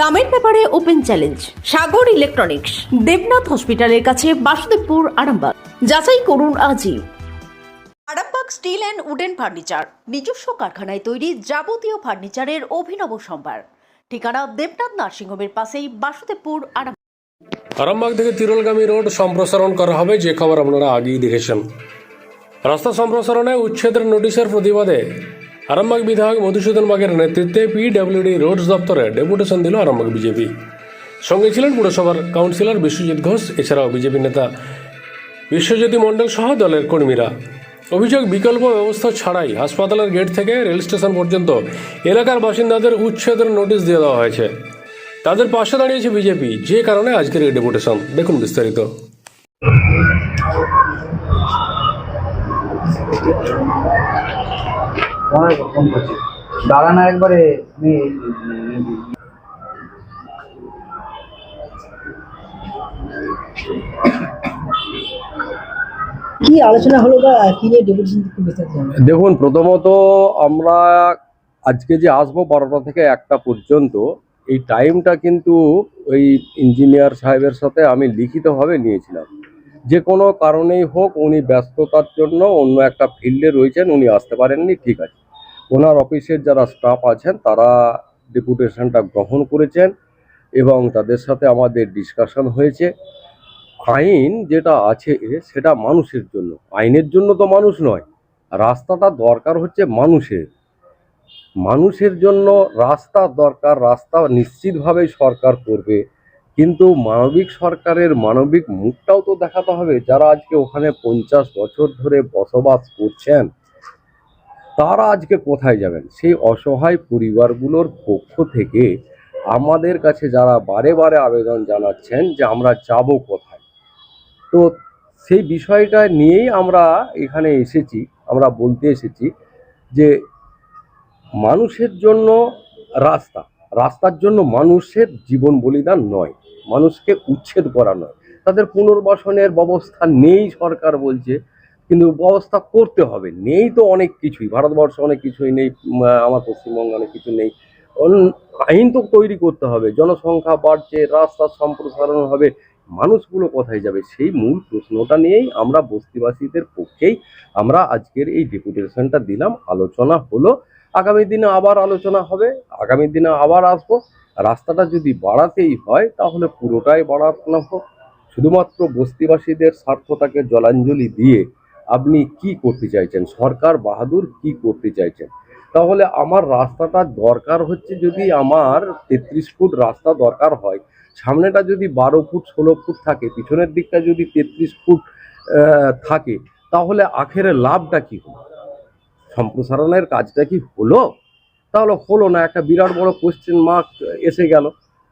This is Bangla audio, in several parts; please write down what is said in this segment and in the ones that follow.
দামের ব্যাপারে open challenge, Sagar electronics, Debnath হসপিটালের কাছে বাসুদেবপুর, আরামবাগ। যাচাই করুন আজই। Arambagh steel and wooden furniture, নিজস্ব কারখানায় তৈরি যাবতীয় ফার্নিচারের অভিনব সম্ভার। ঠিকানা দেবনাথ নার্সিংহোমের পাশেই বাসুদেবপুর আরাম আরামবাগ থেকে তিরলগামী রোড সম্প্রসারণ করা হবে, যে খবর আপনারা আগেই দেখেছেন। রাস্তা সম্প্রসারণে উচ্ছেদের নোটিশের প্রতিবাদে আরামবাগ বিধায়ক মধুসূদন বাগের নেতৃত্বে পিডব্লিউডি রোডস দপ্তরে ডেপুটেশন দিল আরামবাগ বিজেপি। সঙ্গে ছিলেন পুরসভার কাউন্সিলর বিশ্বজিৎ ঘোষ, এছাড়াও বিজেপি নেতা বিশ্বজ্যোতি মণ্ডল সহ দলের কর্মীরা। অভিযোগ, বিকল্প ব্যবস্থা ছাড়াই হাসপাতালের গেট থেকে রেল স্টেশন পর্যন্ত এলাকার বাসিন্দাদের উচ্ছেদের নোটিশ দিয়ে দেওয়া হয়েছে। তাদের পাশে দাঁড়িয়েছে বিজেপি, যে কারণে আজকের এই ডেপুটেশন। দেখুন বিস্তারিত। অনেক ফোন করছি। দাঁড়ান একবারে আমি কি আলোচনা হলো বা কি নিয়ে ডেপুটেশন একটু বিস্তারিত জানাবেন? দেখুন প্রথমত আমরা আজকে যে আসব বারোটা থেকে একটা পর্যন্ত এই টাইমটা কিন্তু ওই ইঞ্জিনিয়ার সাহেবের সাথে আমি লিখিতভাবে নিয়েছিলাম। যে কোনো কারণেই হোক উনি ব্যস্ততার জন্য অন্য একটা ফিল্ডে রয়েছেন উনি আসতে পারেননি ঠিক আছে। ওনার অফিসের যারা স্টাফ আছেন, তারা ডেপুটেশনটা গ্রহণ করেছেন এবং তাদের সাথে আমাদের ডিসকাশন হয়েছে। আইন যেটা আছে, সেটা মানুষের জন্য। আইনের জন্য তো মানুষ নয়, রাস্তাটা দরকার হচ্ছে মানুষের। মানুষের জন্য রাস্তা দরকার, রাস্তা নিশ্চিতভাবেই সরকার করবে। কিন্তু মানবিক সরকারের মানবিক মুখটাও তো দেখাতে হবে। যারা আজকে ওখানে পঞ্চাশ বছর ধরে বসবাস করছেন তারা আজকে কোথায় যাবেন? সেই অসহায় পরিবারগুলোর পক্ষ থেকে আমাদের কাছে যারা বারে বারে আবেদন জানাচ্ছেন যে আমরা যাব কোথায়। তো সেই বিষয়টা নিয়েই আমরা এখানে এসেছি, আমরা বলতে এসেছি যে মানুষের জন্য রাস্তা, রাস্তার জন্য মানুষের জীবন বলিদান নয়, মানুষকে উচ্ছেদ করা নয়। তাদের পুনর্বাসনের ব্যবস্থা নেই সরকার বলছে। কিন্তু ব্যবস্থা করতে হবে। নেই তো অনেক কিছুই, ভারতবর্ষে অনেক কিছুই নেই আমার পশ্চিমবঙ্গে অনেক কিছু নেই। আইন তো তৈরি করতে হবে, জনসংখ্যা বাড়ছে, রাস্তা সম্প্রসারণ হবে, মানুষগুলো কোথায় যাবে? সেই মূল প্রশ্নটা নিয়েই আমরা বস্তিবাসীদের পক্ষেই আমরা আজকের এই ডেপুটেশনটা দিলাম। আলোচনা হলো, আগামী দিনে আবার আলোচনা হবে, আগামী দিনে আবার আসব। রাস্তাটা যদি বাড়াতেই হয়, তাহলে পুরোটাই বাড়ানো হোক। শুধুমাত্র বস্তিবাসীদের স্বার্থটাকে জলাঞ্জলি দিয়ে আপনি কি করতে চাইছেন? সরকার বাহাদুর কি করতে চাইছেন? তাহলে আমার রাস্তাটা দরকার হচ্ছে যদি আমার তেত্রিশ ফুট রাস্তা দরকার হয়, সামনেটা যদি বারো ফুট, ষোলো ফুট থাকে, পিছনের দিকটা যদি তেত্রিশ ফুট থাকে, তাহলে আখেরে লাভটা কি হলো? সম্প্রসারণের কাজটা কি হলো? তাহলে হলো না, একটা বিরাট বড় কোশ্চেন মার্ক এসে গেল।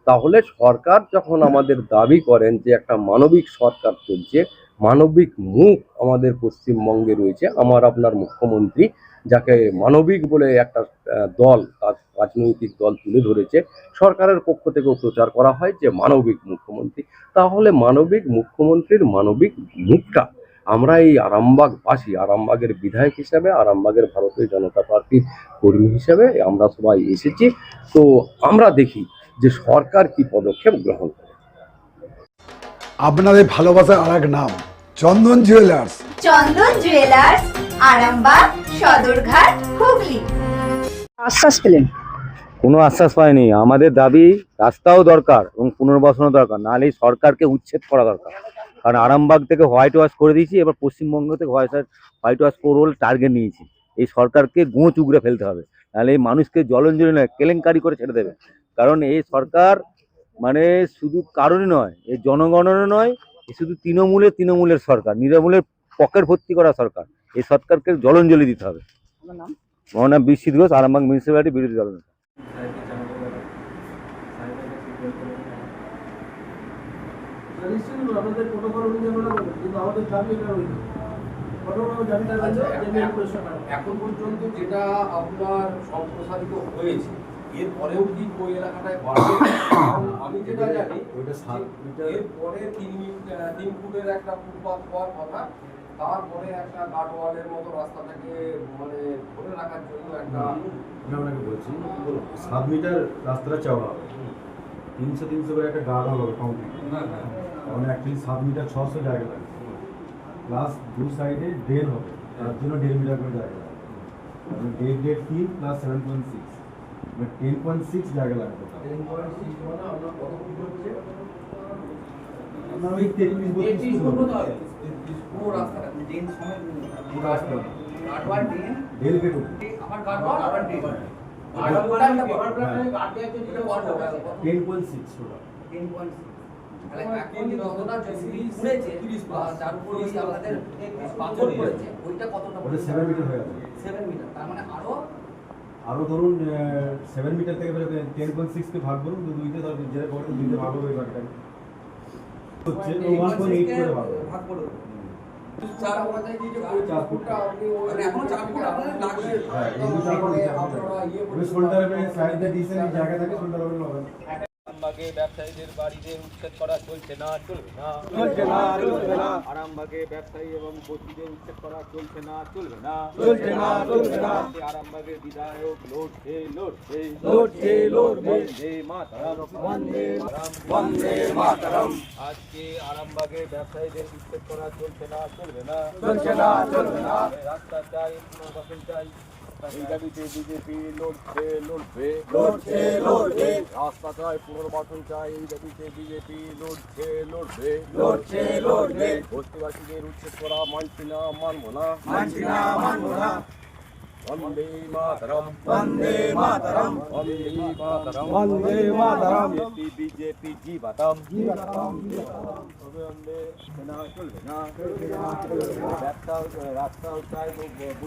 তাহলে সরকার যখন আমাদের দাবি করেন যে একটা মানবিক সরকার চলছে মানবিক মুখ আমাদের পশ্চিমবঙ্গে রয়েছে। আমার আপনার মুখ্যমন্ত্রী, যাকে মানবিক বলে একটা দল, তার রাজনৈতিক দল তুলে ধরেছে, সরকারের পক্ষ থেকেও প্রচার করা হয় যে মানবিক মুখ্যমন্ত্রী। তাহলে মানবিক মুখ্যমন্ত্রীর মানবিক মুখটা আমরা এই আরামবাগবাসী, আরামবাগের বিধায়ক হিসাবে, আরামবাগের ভারতীয় জনতা পার্টির কর্মী হিসাবে আমরা সবাই এসেছি। তো আমরা দেখি যে সরকার কি পদক্ষেপ গ্রহণ করে। আপনাদের ভালোবাসার আর এক নাম। Chandan jewellers Chandan jewellers Arambagh Sadarghat Hooghly. আশ্বাস পেলেন। কোনো আশ্বাস পায়নি আমাদের দাবি রাস্তাও দরকার এবং পুনর্বাসনও দরকার। নাহলে এই সরকারকে উচ্ছেদ করা দরকার। কারণ আরামবাগ থেকে হোয়াইট ওয়াশ করে দিয়েছি এবার পশ্চিমবঙ্গ থেকে হোয়াইট ওয়াশ হোয়াইট ওয়াশ করব বলে টার্গেট নিয়েছি। এই সরকারকে গোঁচ উগড়ে ফেলতে হবে। নাহলে এই মানুষকে জলঞ্জলি নয় কেলেঙ্কারি করে ছেড়ে দেবে। কারণ এই সরকার মানে শুধু কারণই নয় এই জনগণেরও নয় এ শুধু তৃণমূলের তৃণমূলের সরকার নিরামূলের পকেট ভর্তি করা সরকার। এই সরকারকে জলঞ্জলি দিতে হবে। আমার নাম? বিশ্বজিৎ ঘোষ আরামবাগ মিউনিসিপ্যালিটি বিরোধী দল। এখন পর্যন্ত যেটা আপনার সম্প্রসারিত হয়েছে এর পরেও কি ওই এলাকাটায় বাড়বে আমি যেটা জানি এরপরে তিন তিন ফুটের একটা ফুটপাথ হওয়ার কথা তারপরে একটা গার্ডওয়ালের মতো রাস্তাটাকে মানে ধরে রাখার জন্য একটা আমি আপনাকে বলছি সাত মিটার রাস্তাটা চওড়া হবে। তিনশো তিনশো করে একটা গার্ড হবে কমপ্লিট কারণ অ্যাকচুয়ালি সাত মিটার ছশো জায়গা লাগবে। প্লাস দু সাইডে দেড় হবে। তার জন্য দেড় মিটার করে জায়গা লাগবে। দেড় দেড় তিন plus seven point six ten point six জায়গা লাগবে টেন পয়েন্ট সিক্স মানে আপনার কত ফুট হচ্ছে? আপনার ওই তেত্রিশ বত্রিশ ফুট হবে। পুরো রাস্তাটা পুরো রাস্তা। আবার ten point six ten point ওইটা হয়ে তার মানে আরও আরও ধরুন সেভেন মিটার থেকে টেন পয়েন্ট সিক্সকে ভাগ করুন তো দুইতে ধর যেটা করতে দুইতে ভাগ হবে ভাগটা। হচ্ছে ওয়ান পয়েন্ট এইট করে ভাগ ভাগ করে আপনি মানে চার ফুট আপনাদের লাগবে। হ্যাঁ এগুলো চার ফুট আপনারা ইয়ে ওই শোল্ডারে সাইড দিয়ে ডিসেন্ট জায়গা থাকে আরামবাগে ব্যবসায়ীদের বাড়িতে উচ্ছেদ করা চলছে না চলবে না। চলছে না চলবে না। আরামবাগে ব্যবসায়ী এবং বস্তিদের উচ্ছেদ করা চলছে না চলবে না। চলছে না চলবে না। আরামবাগের বিধায়ক লড়ছে লড়ছে। লড়ছে লড়বে। বন্দে মাতরম। বন্দে বন্দে মাতরম। আজকে আরামবাগে ব্যবসায়ীদের উচ্ছেদ করা চলছে না চলবে না। চলছে না চলবে না। রাস্তা চাই পুনর্বাসন চাই। এই দাবিতে বিজেপি লড়ছে লড়বে লড়ছে লড়বে রাস্তা চাই পুনর্বাসন চাই এই দাবিতে বিজেপি লড়ছে লড়বে লড়ছে লড়বে বস্তিবাসীদের উচ্ছেদ করা মানছি না মানবো না মানছি না মানবো না বন্দে মাতরম বন্দে মাতরম বন্দে মাতরম বন্দে মাতরম বিজেপি বিজেপি জীবাতম জীবাতম তবে বন্দে চলবে না রাস্তা কজন অ্যালাউ করে দেখো